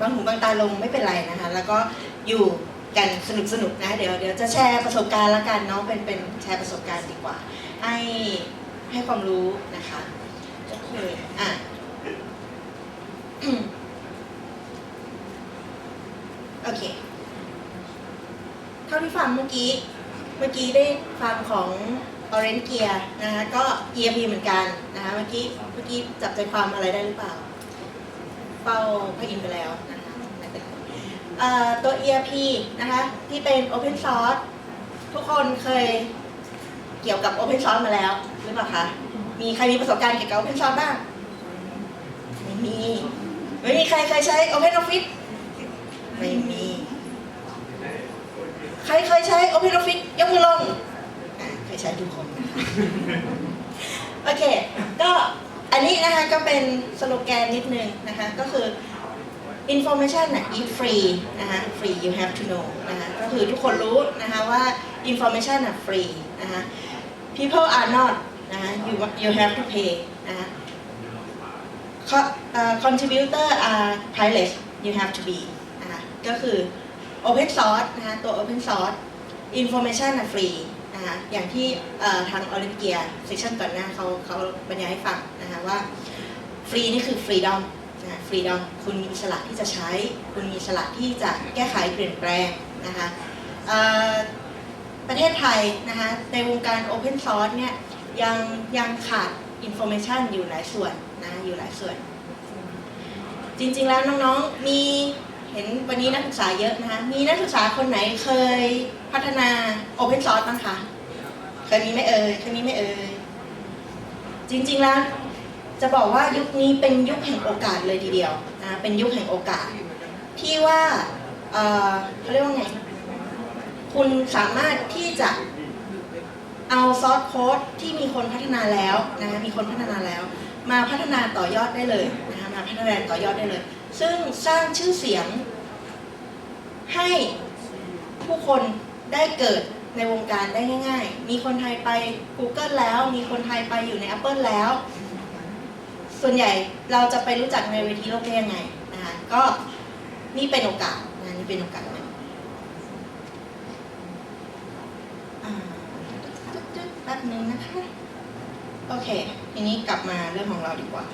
บางหูบางตาลงไม่เป็นไรนะคะ แล้วก็อยู่กันสนุกสนุกนะ เดี๋ยวเดี๋ยวจะแชร์ประสบการณ์ละกันเนาะเป็นเป็นแชร์ประสบการณ์ดีกว่า ให้ให้ความรู้นะคะโอเคอะโอเค เท่าที่ฟังเมื่อกี้ เมื่อกี้ได้ฟังของ Orange Gear นะคะก็ ERP เหมือนกันนะคะเมื่อกี้เมื่อกี้จับใจความอะไรได้หรือเปล่า เป้าพระอินไปแล้ว ตัว ERP นะคะ ที่เป็น Open Source ทุกคนเคยเกี่ยวกับ Open Source มาแล้วหรือเปล่าคะ มีใครมีประสบการณ์เกี่ยวกับ Open Source บ้าง ไม่มี ไม่มีใครเคยใช้ Open Office ไม่มี ใครเคยใช้ Open Office ยกมือลงอะเคยใช้ทุกคนโอเค ก็อันนี้นะคะก็เป็นสโลแกนนิดนึงนะคะ ก็คือ information น่ะ is free นะคะ free you have to know นะคะก็คือทุกคนรู้นะคะว่า information น่ะ free นะคะ people are not นะคะ you you have to pay นะคะ contributor are priceless you have to be นะคะก็คือ open source นะคะตัว open source information น่ะ free นะคะอย่างที่เอ่อทาง o l y m p i a เซสชันก่อนหน้าเขาเขาบรรยายให้ฟังนะคะว่าฟรีนี่คือ freedom นะ freedom คุณมีอิสระที่จะใช้ คุณมีอิสระที่จะแก้ไขเปลี่ยนแปลงนะคะประเทศไทยนะคะในวงการ open source เนี่ยยังยังขาด information อยู่หลายส่วนนะอยู่หลายส่วน จริงๆแล้วน้องๆมีเห็นวันนี้นักศึกษาเยอะนะคะมีนักศึกษาคนไหนเคยพัฒนา Open Source บ้างคะเคยมีไหมเอ่ยเคยมีไหมเอ่ยจริงๆแล้ว จะบอกว่ายุคนี้เป็นยุคแห่งโอกาสเลยทีเดียวนะเป็นยุคแห่งโอกาส ที่ว่าเขาเรียกว่าไง คุณสามารถที่จะเอาซอสโค้ดที่มีคนพัฒนาแล้วนะคะมีคนพัฒนาแล้ว มาพัฒนาต่อยอดได้เลยนะคะมาพัฒนาต่อยอดได้เลย ซึ่งสร้างชื่อเสียงให้ผู้คนได้เกิดในวงการได้ง่าย ๆ มีคนไทยไป Google แล้ว มีคนไทยไปอยู่ใน Apple แล้ว ส่วนใหญ่เราจะไปรู้จักในเวทีโลกได้ยังไงนะคะก็นี่เป็นโอกาสนะนี่เป็นโอกาสนึ่งอ่าจุดๆแป๊บนึงนะคะ โอเค ทีนี้กลับมาเรื่องของเราดีกว่า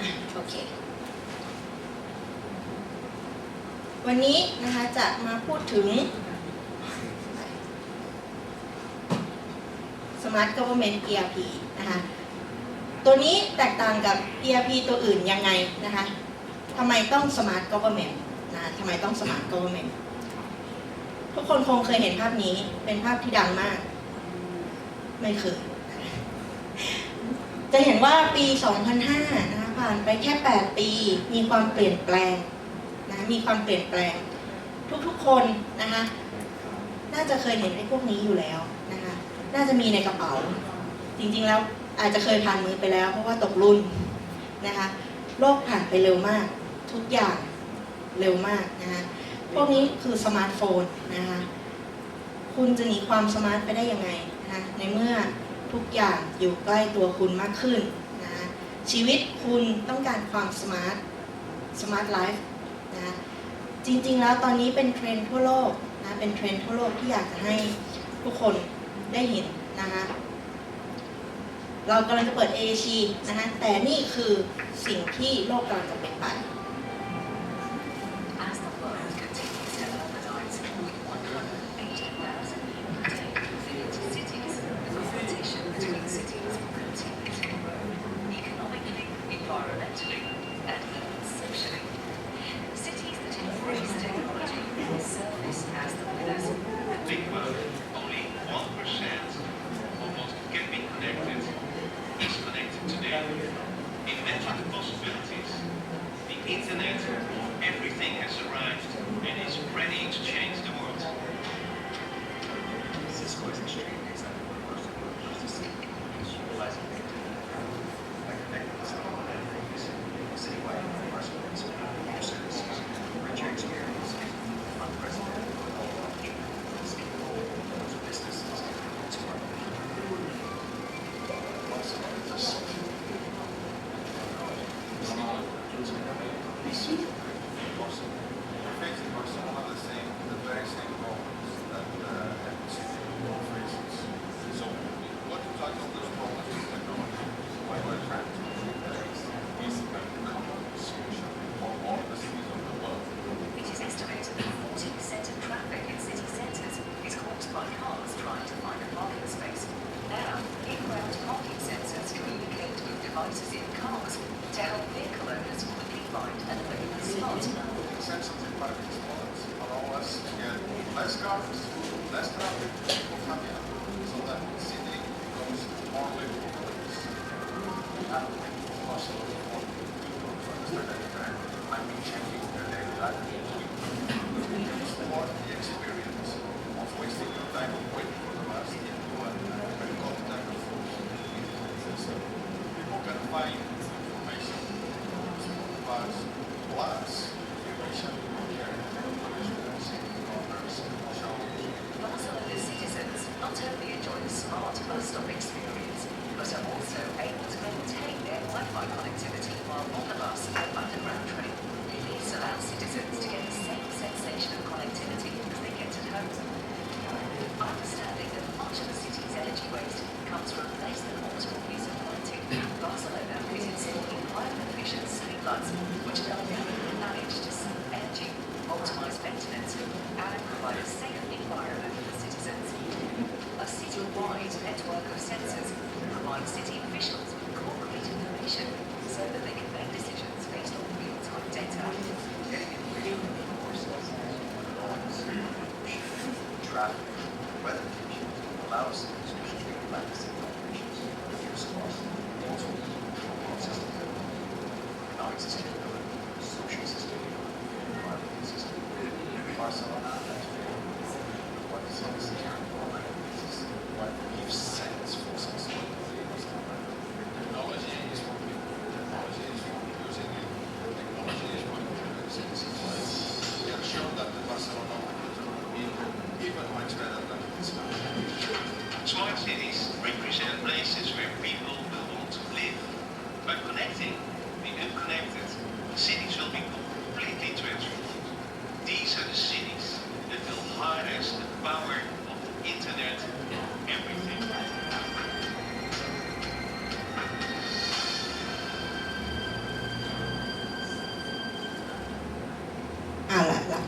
อะโอเค วันนี้นะคะจะมาพูดถึง Smart Government ERP นะคะ ตัวนี้แตกต่างกับ ERP ตัวอื่นยังไงนะคะทำไมต้อง Smart Government นะทำไมต้อง Smart Government ทุกคนคงเคยเห็นภาพนี้ เป็นภาพที่ดังมาก ไม่เคย จะเห็นว่าปี 2005 นะคะผ่านไปแค่ 8 ปี มีความเปลี่ยนแปลงนะมีความเปลี่ยนแปลง ทุกๆคนนะคะ น่าจะเคยเห็นไอ้พวกนี้อยู่แล้ว น่าจะมีในกระเป๋า จริงๆแล้วอาจจะเคยผ่านมือไปแล้ว เพราะว่าตกรุ่นนะคะโลกผ่านไปเร็วมาก ทุกอย่างเร็วมากนะคะพวกนี้คือสมาร์ทโฟนนะคะคุณจะหนีความสมาร์ทไปได้ยังไงนะคะในเมื่อทุกอย่างอยู่ใกล้ตัวคุณมากขึ้นนะคะชีวิตคุณต้องการความสมาร์ทสมาร์ทไลฟ์นะะจริงๆแล้วตอนนี้เป็นเทรนด์ทั่วโลกนะเป็นเทรนด์ทั่วโลกที่อยากจะให้ทุกคน ได้เห็นนะคะเรากำลังจะเปิด AAC นะคะแต่นี่คือสิ่งที่โลกกำลังจะเป็นไป lives. Deus, que.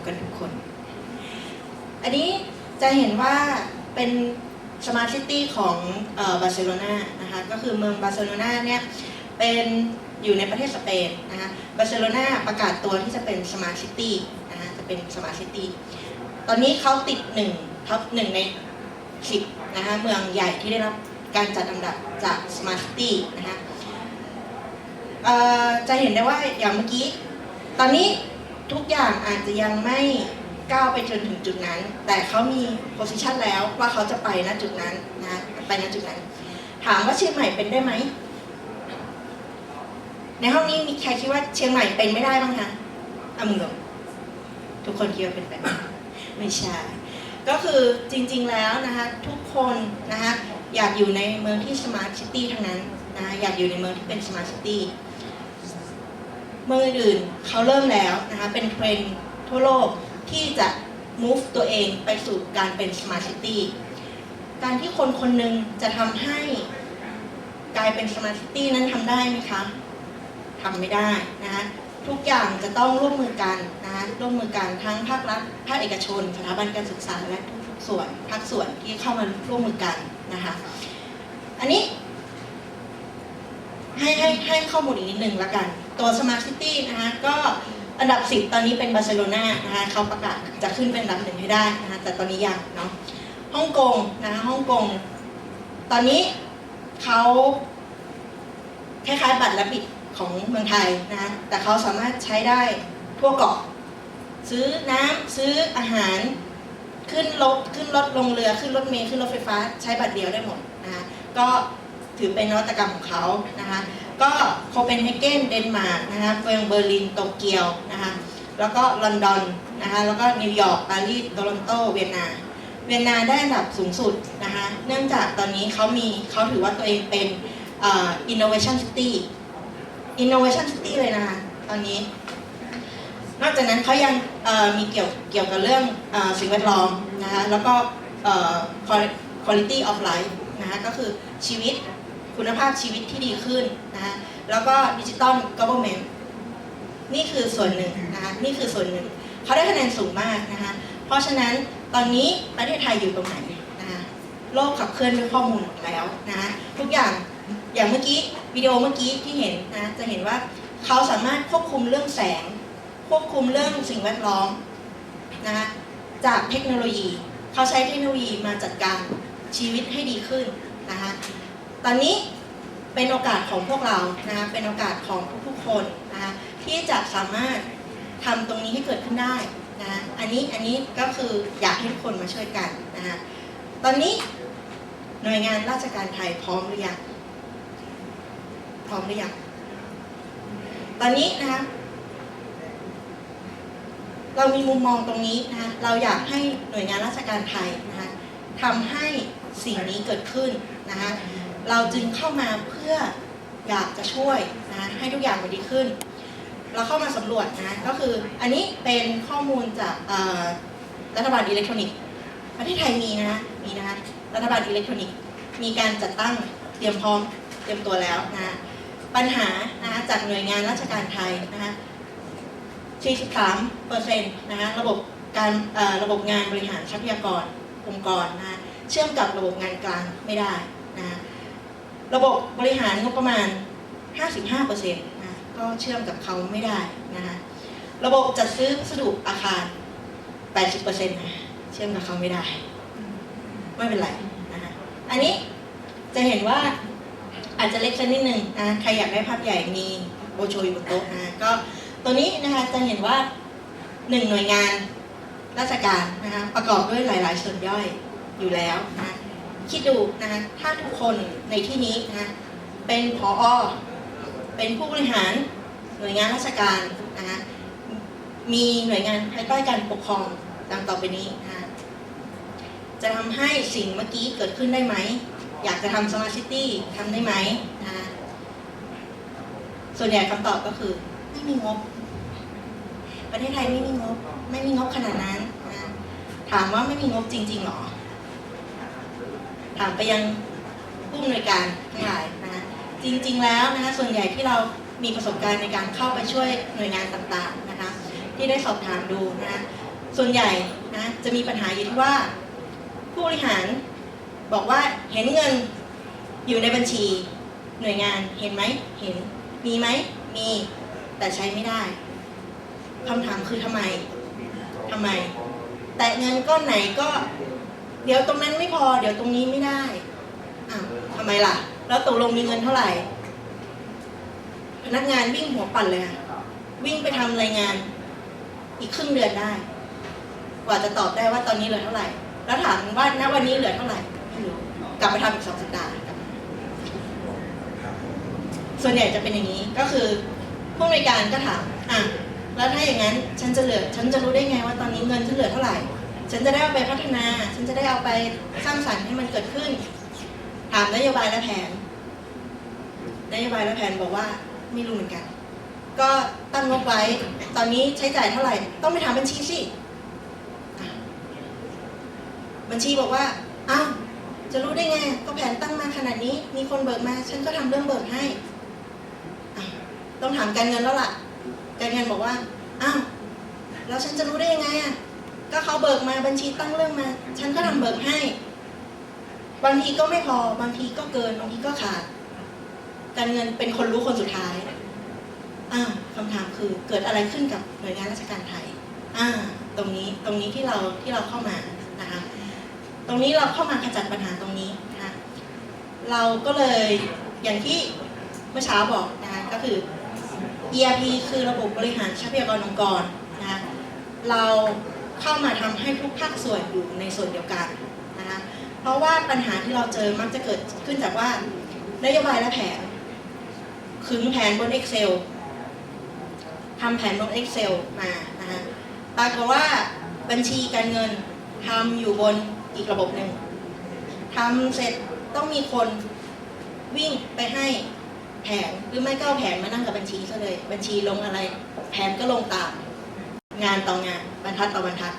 กันทุกคน อันนี้จะเห็นว่าเป็นสมาร์ทซิตี้ของบาร์เซโลนานะคะก็คือเมืองบาร์เซโลนาเนี่ยเป็นอยู่ในประเทศสเปนนะคะบาร์เซโลนาประกาศตัวที่จะเป็นสมาร์ทซิตี้นะคะจะเป็นสมาร์ทซิตี้ตอนนี้เขาติดหนึ่งท็อปหนึ่งในสิบนะคะเมืองใหญ่ที่ได้รับการจัดอันดับจากสมาร์ทซิตี้นะคะจะเห็นได้ว่าอย่างเมื่อกี้ ตอนนี้ ทุกอย่างอาจจะยังไม่ก้าวไปจนถึงจุดนั้น แต่เขามีโพสิชันแล้วว่าเขาจะไปณจุดนั้นนะไปณจุดนั้น ถามว่าเชียงใหม่เป็นได้ไหม ในห้องนี้มีใครคิดว่าเชียงใหม่เป็นไม่ได้บ้างคะเอามือลงทุกคนคิดว่าเป็นไปได้ไม่ใช่ก็คือจริงๆแล้วนะคะทุกคนนะคะอยากอยู่ในเมืองที่สมาร์ทซิตี้ทั้งนั้นนะอยากอยู่ในเมืองที่เป็นสมาร์ทซิตี้ เมืองอื่นเขาเริ่มแล้วนะคะเป็นเทรนด์ทั่วโลกที่จะ move ตัวเองไปสู่การเป็น smart city การที่คนคนหนึ่งจะทำให้กลายเป็น smart city นั้นทำได้ไหมคะทำไม่ได้นะคะทุกอย่างจะต้องร่วมมือกันนะคะร่วมมือกันทั้งภาครัฐภาคเอกชน สถาบันการศึกษาและทุกส่วนภาคส่วนที่เข้ามาร่วมมือกันนะคะอันนี้ให้ให้ให้ข้อมูลอีกนิดนึงละกัน ตัว Smart City นะคะก็อันดับ10ตอนนี้เป็นบาร์เซโลนานะคะเขาประกาศจะขึ้นเป็นอันดับหนึ่งให้ได้นะคะแต่ตอนนี้ยังเนาะฮ่องกงนะคะฮ่องกง ตอนนี้เขาคล้ายๆบัตรและบิดของเมืองไทยนะคะแต่เขาสามารถใช้ได้ทั่วเกาะ ซื้อน้ำซื้ออาหารขึ้นรถขึ้นรถลงเรือขึ้นรถเมล์ขึ้นรถไฟฟ้า ใช้บัตรเดียวได้หมดนะคะก็ถือเป็นนวัตกรรมของเขานะคะ ก็โคเปนเฮเกนเดนมาร์กนะคะเมืองเบอร์ลินโตเกียวนะคะแล้วก็ลอนดอนนะคะแล้วก็นิวยอร์กปารีสโตรอนโตเวียนนาเวียนนาได้อันดับสูงสุดนะคะเนื่องจากตอนนี้เขามีเขาถือว่าตัวเองเป็นอ่อ innovation city innovation city เลยนะคะตอนนี้ นอกจากนั้นเขายังมีเกี่ยวเกี่ยวกับเรื่องอสิ่งแวดล้อมนะคะแล้วก็ quality of life นะคะก็คือชีวิต คุณภาพชีวิตที่ดีขึ้นนะคะแล้วก็ดิจิตอล government นี่คือส่วนหนึ่งนะคะนี่คือส่วนหนึ่ง เขาได้คะแนนสูงมากนะคะเพราะฉะนั้นตอนนี้ประเทศไทยอยู่ตรงไหนนะคะโลกขับเคลื่อนด้วยข้อมูลหมดแล้วนะคะทุกอย่างอย่างเมื่อกี้วิดีโอเมื่อกี้ที่เห็นนะจะเห็นว่าเขาสามารถควบคุมเรื่องแสง ควบคุมเรื่องสิ่งแวดล้อมนะคะจากเทคโนโลยี เขาใช้เทคโนโลยีมาจัดการชีวิตให้ดีขึ้น ตอนนี้เป็นโอกาสของพวกเรานะคะเป็นโอกาสของทุกๆคนนะคะที่จะสามารถทำตรงนี้ให้เกิดขึ้นได้นะคะอันนี้อันนี้ก็คืออยากให้ทุกคนมาช่วยกันนะคะตอนนี้หน่วยงานราชการไทยพร้อมหรือยังพร้อมหรือยังตอนนี้นะคะเรามีมุมมองตรงนี้นะคะเราอยากให้หน่วยงานราชการไทยนะคะทำให้สิ่งนี้เกิดขึ้นนะคะ เราจึงเข้ามาเพื่ออยากจะช่วยนะให้ทุกอย่างมันดีขึ้น เราเข้ามาสำรวจนะก็คืออันนี้เป็นข้อมูลจากรัฐบาลอิเล็กทรอนิกส์ประเทศไทยมีนะมีนะรัฐบาลอิเล็กทรอนิกส์มีการจัดตั้งเตรียมพร้อมเตรียมตัวแล้วนะปัญหานะจากหน่วยงานราชการไทยนะคะ43เปอร์เซ็นต์นะคะระบบการระบบงานบริหารทรัพยากรองค์กรนะเชื่อมกับระบบงานกลางไม่ได้ ระบบบริหารงบประมาณ 55เปอร์เซ็นะก็เชื่อมกับเขาไม่ได้นะคะระบบจัดซื้อวัสดุอาคาร 80เปอร์เซ็นะเชื่อมกับเขาไม่ได้ ไม่เป็นไรนะคะอันนี้จะเห็นว่าอาจจะเล็กสักนิดหนึ่งนะใครอยากได้ภาพใหญ่มีโบรชัวร์อยู่บนโต๊ะนะก็ตัวนี้นะคะจะเห็นว่าหนึ่งหน่วยงานราชการนะคะประกอบด้วยหลาย ๆ ส่วนย่อยอยู่แล้วนะ คิดดูนะคะถ้าทุกคนในที่นี้นะคะเป็นผอเป็นผู้บริหารหน่วยงานราชการนะคะมีหน่วยงานภายใต้การปกครองดังต่อไปนี้นะคะจะทำให้สิ่งเมื่อกี้เกิดขึ้นได้ไหม อยากจะทำสมาร์ทซิตี้ทำได้ไหมนะส่วนใหญ่คำตอบก็คือไม่มีงบ ประเทศไทยไม่มีงบ ไม่มีงบขนาดนั้นนะถามว่าไม่มีงบจริงๆหรอ ไปยังผู้อำนวยการทั้งหลายนะจริงๆแล้วนะคะส่วนใหญ่ที่เรามีประสบการณ์ในการเข้าไปช่วยหน่วยงานต่างๆนะคะที่ได้สอบถามดูนะคะส่วนใหญ่นะจะมีปัญหาอยู่ที่ว่า ผู้บริหารบอกว่าเห็นเงินอยู่ในบัญชีหน่วยงานเห็นไหมเห็นมีไหมมีแต่ใช้ไม่ได้คำถามคือทำไมทำไม แต่เงินก้อนไหนก็ เดี๋ยวตรงนั้นไม่พอ เดี๋ยวตรงนี้ไม่ได้อ้าวทำไมล่ะ แล้วตกลงมีเงินเท่าไหร่ พนักงานวิ่งหัวปั่นเลยค่ะวิ่งไปทำรายงาน อีกครึ่งเดือนได้ กว่าจะตอบได้ว่าตอนนี้เหลือเท่าไหร่ แล้วถามว่าณวันนี้เหลือเท่าไหร่ไม่รู้กลับไปทำอีกสองสัปดาห์ส่วนใหญ่จะเป็นอย่างนี้ก็คือผู้อำนวยการก็ถามอะแล้วถ้าอย่างนั้นฉันจะเหลือ ฉันจะรู้ได้ไงว่าตอนนี้เงินฉันเหลือเท่าไหร่ ฉันจะได้เอาไปพัฒนา ฉันจะได้เอาไปสร้างสรรค์ให้มันเกิดขึ้น ถามนโยบายและแผน นโยบายและแผนบอกว่าไม่รู้เหมือนกัน ก็ตั้งงบไว้ ตอนนี้ใช้จ่ายเท่าไหร่ ต้องไปถามบัญชีสิ บัญชีบอกว่า อ้าว จะรู้ได้ไง ก็แผนตั้งมาขนาดนี้ มีคนเบิกมา ฉันก็ทำเรื่องเบิกให้ ต้องถามการเงินแล้วล่ะ การเงินบอกว่า อ้าว แล้วฉันจะรู้ได้ยังไงอะ ก็เขาเบิกมาบัญชีตั้งเรื่องมา ฉันก็ทำเบิกให้ บางทีก็ไม่พอบางทีก็เกินบางทีก็ขาด การเงินเป็นคนรู้คนสุดท้ายอ่าคำถามคือเกิดอะไรขึ้นกับหน่วยงานราชการไทยอ่าตรงนี้ตรงนี้ที่เราที่เราเข้ามานะคะ ตรงนี้เราเข้ามาขจัดปัญหาตรงนี้นะคะเราก็เลยอย่างที่เมื่อเช้าบอกนะคะก็คือ ERP คือระบบบริหารทรัพยากรองค์กรนะคะเรา เข้ามาทำให้ทุกภาคส่วนอยู่ในส่วนเดียวกันนะคะเพราะว่าปัญหาที่เราเจอมักจะเกิดขึ้นจากว่านโยบายและแผนขึงแผนบน Excel ทำแผนบน Excel มานะคะปรากฏว่าบัญชีการเงินทำอยู่บนอีกระบบหนึ่งทำเสร็จต้องมีคนวิ่งไปให้แผนหรือไม่ก็แผนมานั่งกับบัญชีซะเลย บัญชีลงอะไร แผนก็ลงตาม งานต่องานบรรทัดต่อบรรทัด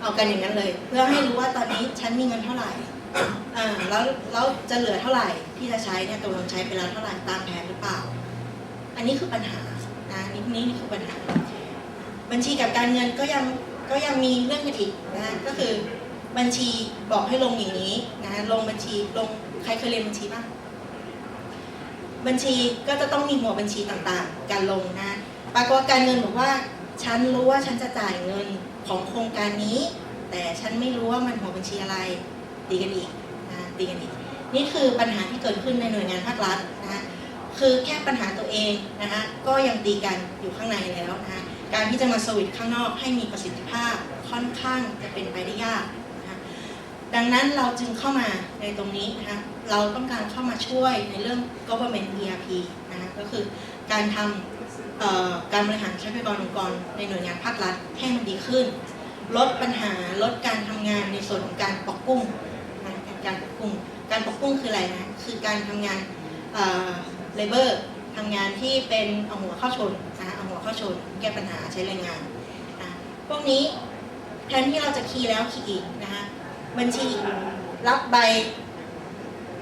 เอากันอย่างนั้นเลย เพื่อให้รู้ว่าตอนนี้ฉันมีเงินเท่าไหร่อ่าแล้วแล้วจะเหลือเท่าไหร่ที่จะใช้เนี่ยตกลงใช้ไปแล้วเท่าไหร่ตามแผนหรือเปล่า อันนี้คือปัญหานะนี่นี่คือปัญหา บัญชีกับการเงินก็ยังก็ยังมีเรื่องกันอีกนะก็คือบัญชีบอกให้ลงอย่างนี้นะลงบัญชีลงใครเคยเรียนบัญชีบ้างบัญชีก็จะต้องมีหัวบัญชีต่างๆ การลงนะปรากฏการเงินบอกว่า ฉันรู้ว่าฉันจะจ่ายเงินของโครงการนี้ แต่ฉันไม่รู้ว่ามันหัวบัญชีอะไรตีกันอีกนะตีกันอีก นี่คือปัญหาที่เกิดขึ้นในหน่วยงานภาครัฐนะคะคือแค่ปัญหาตัวเองนะคะก็ยังตีกันอยู่ข้างในแล้วนะคะการที่จะมาสวิตช์ข้างนอกให้มีประสิทธิภาพค่อนข้างจะเป็นไปได้ยากนะคะดังนั้นเราจึงเข้ามาในตรงนี้นะคะเราต้องการเข้ามาช่วยในเรื่อง government ERP นะคะก็คือการทำ การบริหารทรัพยากรองค์กรในหน่วยงานภาครัฐให้มันดีขึ้น ลดปัญหาลดการทำงานในส่วนของการปกกุ้งการปกกุ้งการปกกุ้งคืออะไรนะคือการทำงานเลเบอร์ทำงานที่เป็นเอาหัวเข้าชนนะเอาหัวเข้าชน แก้ปัญหาใช้แรงงานนะพวกนี้แทนที่เราจะคีย์แล้วคีย์อีกนะคะบัญชีรับใบ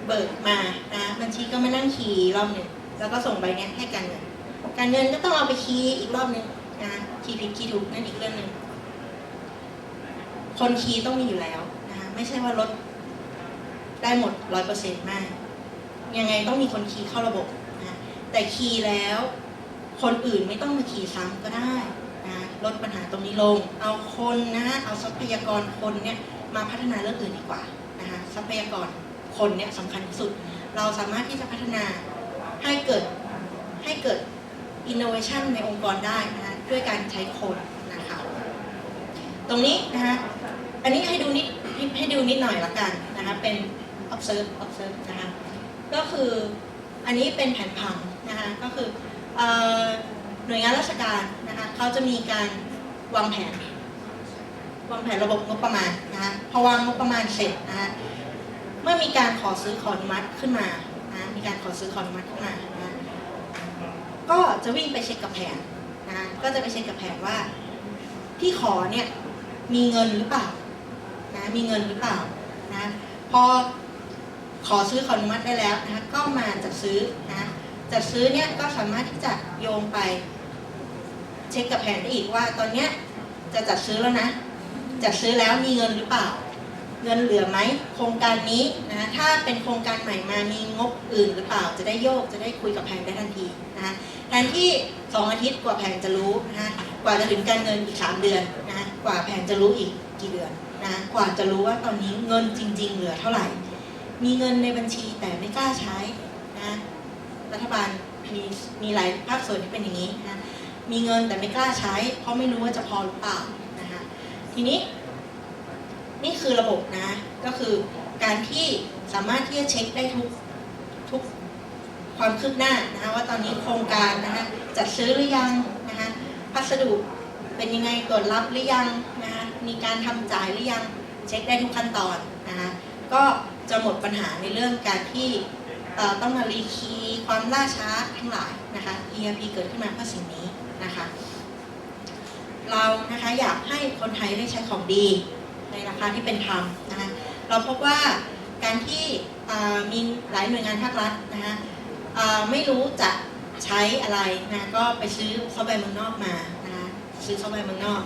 เบิกมานะบัญชีก็มานั่งคีย์รอบหนึ่งแล้วก็ส่งใบนี้ให้การเงิน การเงินก็ต้องเอาไปคีย์อีกรอบหนึ่งนะคีย์ผิดคีย์ถูกนั่นอีกเรื่องหนึ่งคนคีย์ต้องมีอยู่แล้วนะคะไม่ใช่ว่าลดได้หมดร้อยเปอร์เซ็นต์ไม่ยังไงต้องมีคนคีย์เข้าระบบนะแต่คีย์แล้วคนอื่นไม่ต้องมาคีย์ซ้ำก็ได้นะลดปัญหาตรงนี้ลง เอาคนนะเอาทรัพยากรคนเนี่ยมาพัฒนาเรื่องอื่นดีกว่านะคะทรัพยากรคนเนี่ยสำคัญที่สุด เราสามารถที่จะพัฒนาให้เกิดให้เกิด innovation ในองค์กรได้นะคะด้วยการใช้คนนะคะตรงนี้นะคะอันนี้ให้ดูนิดให้ดูนิดหน่อยละกันนะคะเป็น observe observe นะคะก็คืออันนี้เป็นแผนผังนะคะก็คือเอ่อหน่วยงานราชการนะคะเขาจะมีการวางแผนวางแผนระบบงบประมาณนะคะพอวางงบประมาณเสร็จนะคะเมื่อมีการขอซื้อขออนุมัติขึ้นมานะมีการขอซื้อขออนุมัติขึ้นมานะ ก็จะวิ่งไปเช็คกับแผนนะก็จะไปเช็คกับแผนว่า ที่ขอเนี่ยมีเงินหรือเปล่านะมีเงินหรือเปล่านะพอขอซื้อขออนุมัติได้แล้วนะคะก็มาจัดซื้อนะจัดซื้อเนี่ยก็สามารถที่จะโยงไปเช็คกับแผนได้อีกว่า ตอนเนี้ยจะจัดซื้อแล้วนะจัดซื้อแล้วมีเงินหรือเปล่า เงินเหลือไหมโครงการนี้นะถ้าเป็นโครงการใหม่มามีงบอื่นหรือเปล่าจะได้โยกจะได้คุยกับแผนได้ทันทีนะแทนที่สองอาทิตย์กว่าแผนจะรู้นะกว่าจะถึงการเงินอีกสามเดือนนะกว่าแผนจะรู้อีกกี่เดือนนะคะกว่าจะรู้ว่าตอนนี้เงินจริง ๆ เหลือเท่าไหร่ มีเงินในบัญชีแต่ไม่กล้าใช้นะรัฐบาลมีมีหลายภาคส่วนที่เป็นอย่างนี้นะมีเงินแต่ไม่กล้าใช้ เพราะไม่รู้ว่าจะพอหรือเปล่านะคะทีนี้ นี่คือระบบนะ ก็คือการที่สามารถที่จะเช็คได้ทุกทุกความคืบหน้านะคะว่าตอนนี้โครงการนะคะจัดซื้อหรือยังนะคะพัสดุเป็นยังไงตรวจรับหรือยังนะคะมีการทำจ่ายหรือยังเช็คได้ทุกขั้นตอนนะคะก็จะหมดปัญหาในเรื่องการที่ต้องมารีคีย์ความล่าช้าทั้งหลายนะคะ ERP เกิดขึ้นมาเพื่อสิ่งนี้นะคะ เรานะคะอยากให้คนไทยได้ใช้ของดี ในราคาที่เป็นธรรมนะคะเราพบว่าการที่มีหลายหน่วยงานภาครัฐนะคะไม่รู้จะใช้อะไรนะก็ไปซื้อซอฟต์แวร์เมืองนอกมานะคะซื้อซอฟต์แวร์เมืองนอก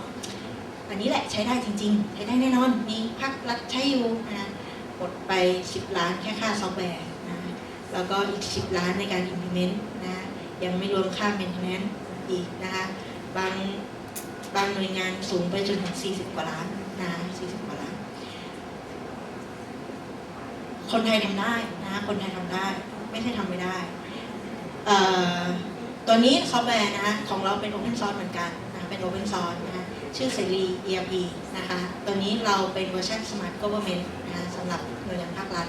อันนี้แหละใช้ได้จริง ๆ ใช้ได้แน่นอนมีภาครัฐใช้อยู่นะคะหมดไป 10 ล้านแค่ค่าซอฟต์แวร์นะแล้วก็อีก 10 ล้านในการ implement นะยังไม่รวมค่า maintenance อีกนะคะบางบางหน่วยงานสูงไปจนถึง 40 กว่าล้าน นะ40กว่าล้านคนไทยทำได้นะ คนไทยทำได้ ไม่ใช่ทำไม่ได้ตัวนี้ซอฟต์แวร์นะของเราเป็น Open Source เหมือนกันนะเป็น Open Source นะคะชื่อเสรี ERP นะคะ ตัวนี้เราเป็นเวอร์ชัน Smart Government นะคะสำหรับหน่วยงานภาครัฐ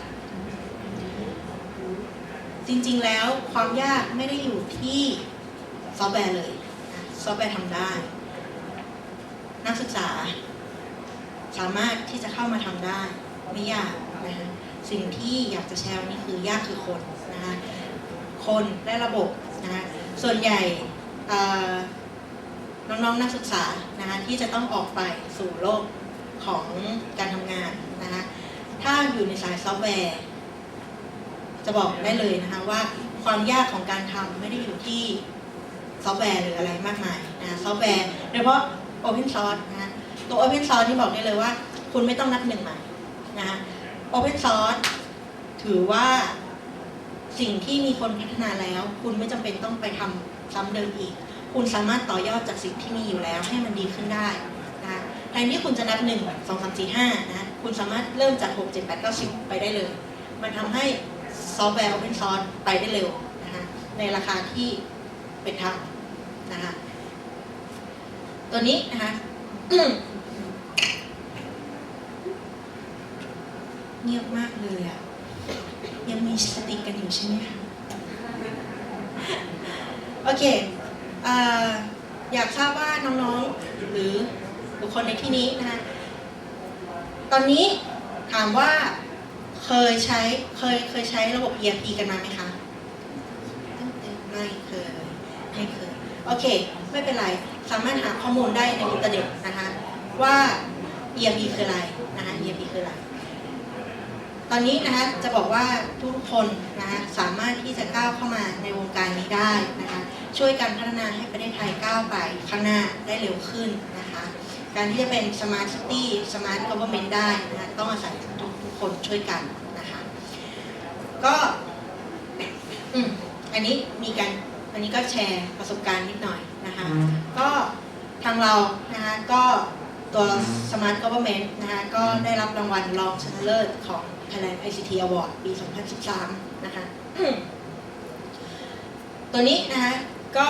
จริงๆแล้วความยากไม่ได้อยู่ที่ซอฟต์แวร์เลยนะซอฟต์แวร์ทำได้ นักศึกษา สามารถที่จะเข้ามาทำได้ไม่ยากนะคะสิ่งที่อยากจะแชร์นนี้คือยากคือคนนะคะคนและระบบนะคะส่วนใหญ่น้องๆนักศึกษานะคะที่จะต้องออกไปสู่โลกของการทำงานนะคะถ้าอยู่ในสายซอฟต์แวร์ จะบอกได้เลยนะคะว่าความยากของการทำไม่ได้อยู่ที่ซอฟต์แวร์หรืออะไรมากมายนะซอฟต์แวร์โดยเฉพาะ Open Source นะ ตัว Open Source ที่บอกได้เลยว่า คุณไม่ต้องนับหนึ่งใหม่นะ Open Source ถือว่าสิ่งที่มีคนพัฒนาแล้ว คุณไม่จำเป็นต้องไปทำซ้ำเดิมอีก คุณสามารถต่อยอดจากสิ่งที่มีอยู่แล้วให้มันดีขึ้นได้นะแทนที่คุณจะนับหนึ่งสองสามสี่ห้านะคุณสามารถเริ่มจากหกเจ็ดแปดเก้าสิบไปได้เลย มันทำให้ซอฟต์แวร์ Open Source ไปได้เร็วนะคะในราคาที่เป็นธรรมนะคะตัวนี้นะคะ เงียบมากเลยอะยังมีสติกันอยู่ใช่ไหมคะ โอเคเอ่ออยากทราบว่าน้องๆ หรือบุคคลในที่นี้นะคะตอนนี้ถามว่าเคยใช้เคยเคยใช้ระบบ ERP กันมาไหมคะตั้งแต่ไม่เคยไม่เคย โอเค ไม่เป็นไร สามารถหาข้อมูลได้ในอินเทอร์เน็ตนะคะว่า ERP คืออะไรนะคะ ERP คืออะไร ตอนนี้นะคะจะบอกว่าทุกคนนะคะสามารถที่จะก้าวเข้ามาในวงการนี้ได้นะคะช่วยกันพัฒนาให้ประเทศไทยก้าวไปข้างหน้าได้เร็วขึ้นนะคะการที่จะเป็น smart city smart government ได้นะคะต้องอาศัยทุกทุกคนช่วยกันนะคะก็อืมอันนี้มีการอันนี้ก็แชร์ประสบการณ์นิดหน่อยนะคะก็ทางเรานะคะก็ ตัว Smart Government นะคะก็ได้รับรางวัลรองชนะเลิศของ Thailand ICT Award ปี 2013 นะคะตัวนี้นะคะก็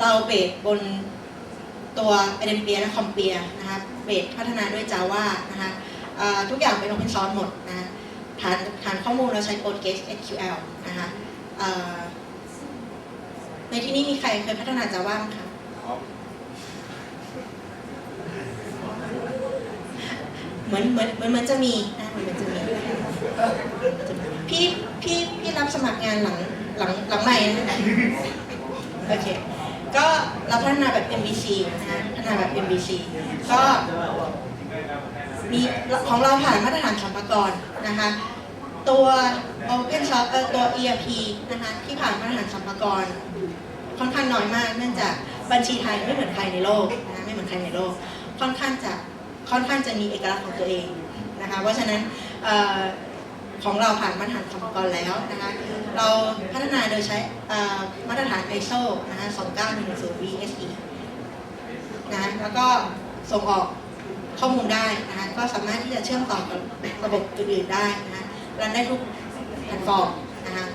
เราเบสบนตัวเอเดนเปียและคอมเปียนะคะเบสพัฒนาด้วย Java นะคะทุกอย่างเป็น Open Source หมดนะะฐานฐานข้อมูลเราใช้ PostgreSQL นะคะในที่นี้มีใครเคยพัฒนา Java บ้างคะ เหมือนเหมือนเหมือนมือนจะมีนะเหมือนมือนจะมีพี่พี่พี่รับสมัครงานหลังหลังหลังใหม่นะโอเคก็เราพัฒนาแบบ MVC นะพัฒนาแบบ MVC ก็มีของเราผ่านมาตรฐานสัมภากรนะคะตัว Open Source เอ่อตัว ERP นะคะที่ผ่านมาตรฐานสัมภากรค่อนข้างน้อยมากเนื่องจากบัญชีไทยไม่เหมือนใครในโลกนะไม่เหมือนใครในโลก ค่อนข้างจะ ค่อนข้างจะมีเอกลักษณ์ของตัวเองนะคะเพราะฉะนั้นออของเราผ่านมาตรฐานสมกรแล้วนะคะเราพัฒนาโดยใช้มาตรฐาน ISO นะคะ2910 VSE นะะแล้วก็ส่งออกข้อมูลได้นะคะก็สามารถที่จะเชื่อมต่อกับระบบอื่นๆได้นะคะรันได้ทุกแพลตฟอร์มนะคะ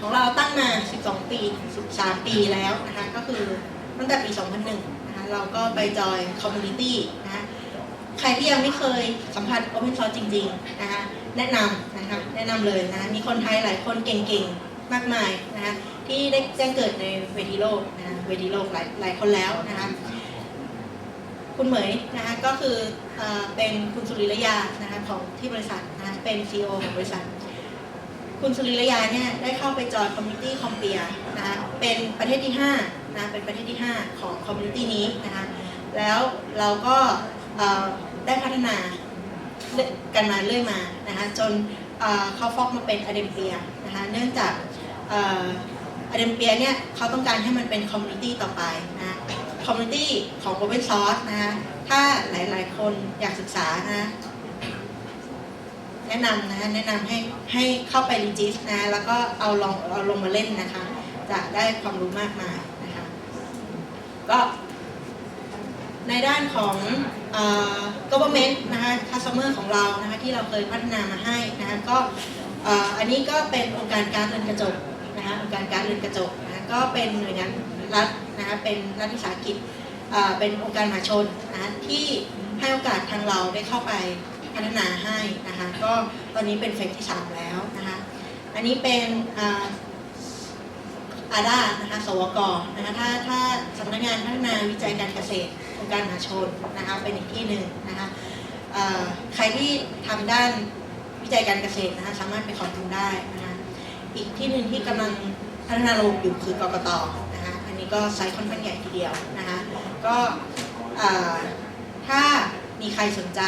ของเราตั้งมา 12 ปี 13 ปีแล้วนะคะก็คือตั้งแต่ปี 2001 เราก็ไปจอยคอมมูนิตี้นะคะใครที่ยังไม่เคยสัมผัส Open Source จริงๆนะคะแนะนำนะคะแนะนำเลยนะะมีคนไทยหลายคนเก่งๆ มากมายนะคะที่ได้แจ้งเกิดในเวทีโลกนะะเวทีโลกหลายหลายคนแล้วนะคะคุณเหมยนะคะก็คือเอ่อเป็นคุณสุริรยานะคะของที่บริษัทนะะเป็น CEO ของบริษัท คุณสุริรยาเนี่ยได้เข้าไปจอยคอมมิตี้คอมเปียนะคะเป็นประเทศที่ 5 นะเป็นประเทศที่ 5 ของคอมมูนิตี้นี้นะคะแล้วเราก็ได้พัฒนากันมาเรื่อยมานะคะจนเขาฟอกมาเป็นอเดมเปียนะคะเนื่องจากอ่ออเดมเปียเนี่ยเขาต้องการให้มันเป็นคอมมูนิตี้ต่อไปนะคอมมูนิตี้ของ Open Source นะคะถ้าหลายๆ คนอยากศึกษานะแนะนำนะแนะนำให้ให้เข้าไปรีจิสนะแล้วก็เอาลองเอาลงมาเล่นนะคะ จะได้ความรู้มากมาย ก็ในด้านของเอ่อ government นะคะ customer ของเรานะคะที่เราเคยพัฒนามาให้นะคะก็อันนี้ก็เป็นองค์การการเรือนกระจกนะคะองค์การการเรือนกระจกนะคะก็เป็นหน่วยงานรัฐนะคะเป็นรัฐวิสาหกิจเอ่อเป็นองค์การมหาชนนะคะที่ให้โอกาสทางเราได้เข้าไปพัฒนาให้นะคะก็ตอนนี้เป็นเฟสที่ 3 แล้วนะคะอันนี้เป็น อาดานะคะสวกนะคะถ้าถ้าสำนักงานพัฒนาวิจัยการเกษตรองค์การมหาชนนะคะเป็นอีกที่หนึ่งนะคะใครที่ทำด้านวิจัยการเกษตรนะคะสามารถไปขอทุนได้นะคะอีกที่หนึ่งที่กำลังพัฒนาระบบอยู่คือกกตนะคะอันนี้ก็ไซส์ค่อนข้างใหญ่ทีเดียวนะคะก็ถ้ามีใครสนใจ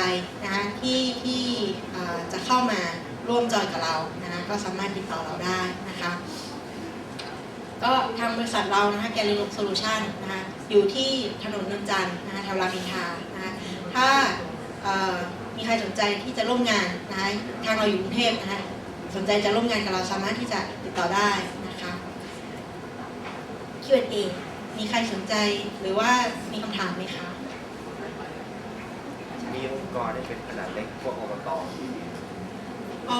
นะคะที่ที่จะเข้ามาร่วมจอยกับเรานะคะก็สามารถติดต่อเราได้นะคะ ก็ทางบริษัทเรานะคะแกลิลุกโซลูชันนะคะอยู่ที่ถนนนนจันทร์นะคะแถวรามอินทรานะคะถ้าเอ่อมีใครสนใจที่จะร่วมงานนะคะทางเราอยู่กรุงเทพนะคะสนใจจะร่วมงานกับเราสามารถที่จะติดต่อได้นะคะ Q&A มีใครสนใจหรือว่ามีคำถามไหมคะมีองค์กรที่เป็นขนาดเล็กพวกอบตอ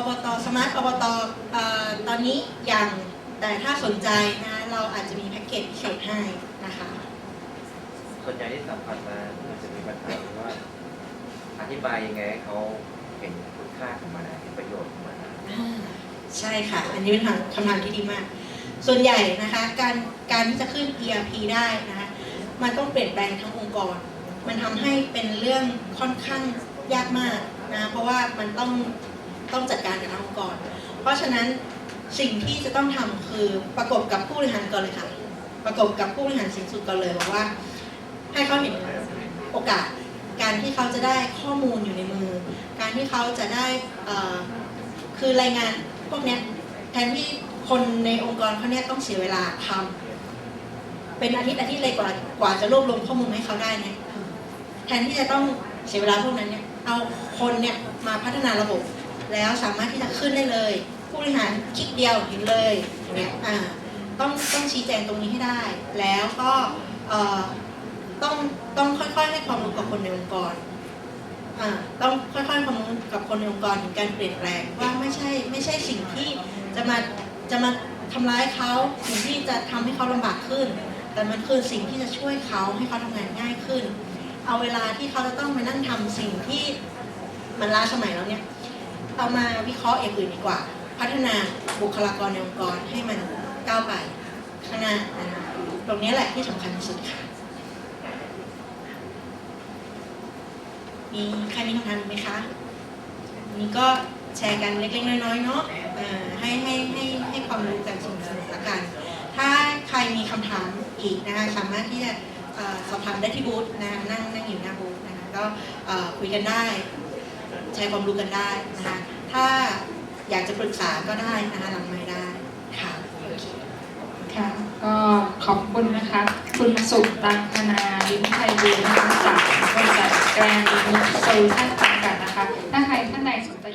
บตสมาร์ทอบตเอ่อตอนนี้ยัง แต่ถ้าสนใจนะเราอาจจะมีแพ็กเกจพิเศษให้นะคะส่วนใหญ่ที่สัมผัสมามันจะมีปัญหาว่า อธิบายยังไงให้เขาเห็นคุณค่าของมันเห็นประโยชน์ของมันอ่าใช่ค่ะ อันนี้เป็นคำคำถามที่ดีมาก ส่วนใหญ่นะคะการการที่จะขึ้น ERP ได้นะคะมันต้องเปลี่ยนแปลงทั้งองค์กร มันทำให้เป็นเรื่องค่อนข้างยากมากนะเพราะว่ามันต้องต้องจัดการกับทั้งองค์กร เพราะฉะนั้น สิ่งที่จะต้องทำคือประกบกับผู้บริหารก่อนเลยค่ะ ประกบกับผู้บริหารสูงสุดก่อนเลยบอกว่า ให้เขาเห็นโอกาส การที่เขาจะได้ข้อมูลอยู่ในมือ การที่เขาจะได้คือรายงานพวกนี้แทนที่คนในองค์กรเขาเนี้ยต้องเสียเวลาทำเป็นอาทิตย์อาทิตย์เลยกว่ากว่าจะรวบรวมข้อมูลให้เขาได้เนี่ยแทนที่จะต้องเสียเวลาพวกนั้นเนี่ยเอาคนเนี่ยมาพัฒนาระบบ แล้วสามารถที่จะขึ้นได้เลย ผู้บริหารคลิกเดียวเห็นเลยเงี้ยอ่าต้องต้องชี้แจงตรงนี้ให้ได้ แล้วก็เอ่อต้องต้องค่อยๆให้ความรู้กับคนในองค์กรอ่าต้องค่อยๆให้ความรู้กับคนในองค์กรถึงการเปลี่ยนแปลงว่าไม่ใช่ไม่ใช่สิ่งที่จะมาจะมาทำร้ายเขาสิ่งที่จะทำให้เขาลำบากขึ้น แต่มันคือสิ่งที่จะช่วยเขาให้เขาทำงานง่ายขึ้น เอาเวลาที่เขาจะต้องมานั่งทำสิ่งที่มันล้าสมัยแล้วเนี่ยเอามาวิเคราะห์อย่างอื่นดีกว่า พัฒนาบุคลากรในองค์กรให้มันก้าวไปข้างหน้านะคะตรงนี้แหละที่สำคัญที่สุดค่ะ มีใครมีคำถามไหมคะนนี้ก็แชร์กันเล็กๆน้อยๆเนาะเอ่อให้ให้ให้ให้ความรู้กันสนุกๆละกันถ้าใครมีคำถามอีกนะคะสามารถที่จะสอบถามได้ที่บูธนะคะนั่งนั่งอยู่หน้าบูธนะคะก็คุยกันได้แชร์ความรู้กันได้นะคะถ้า อยากจะปรึกษาก็ได้นะคะหลังไม้ได้ค่ะโอเคค่ะ ก็ขอบคุณนะคะ คุณสุตังคณาลิ้มไทยบูรณ์นะคะจากบริษัทแกรนด์โซลูชั่นจำกัดนะคะ ถ้าใครท่านใดสนใจ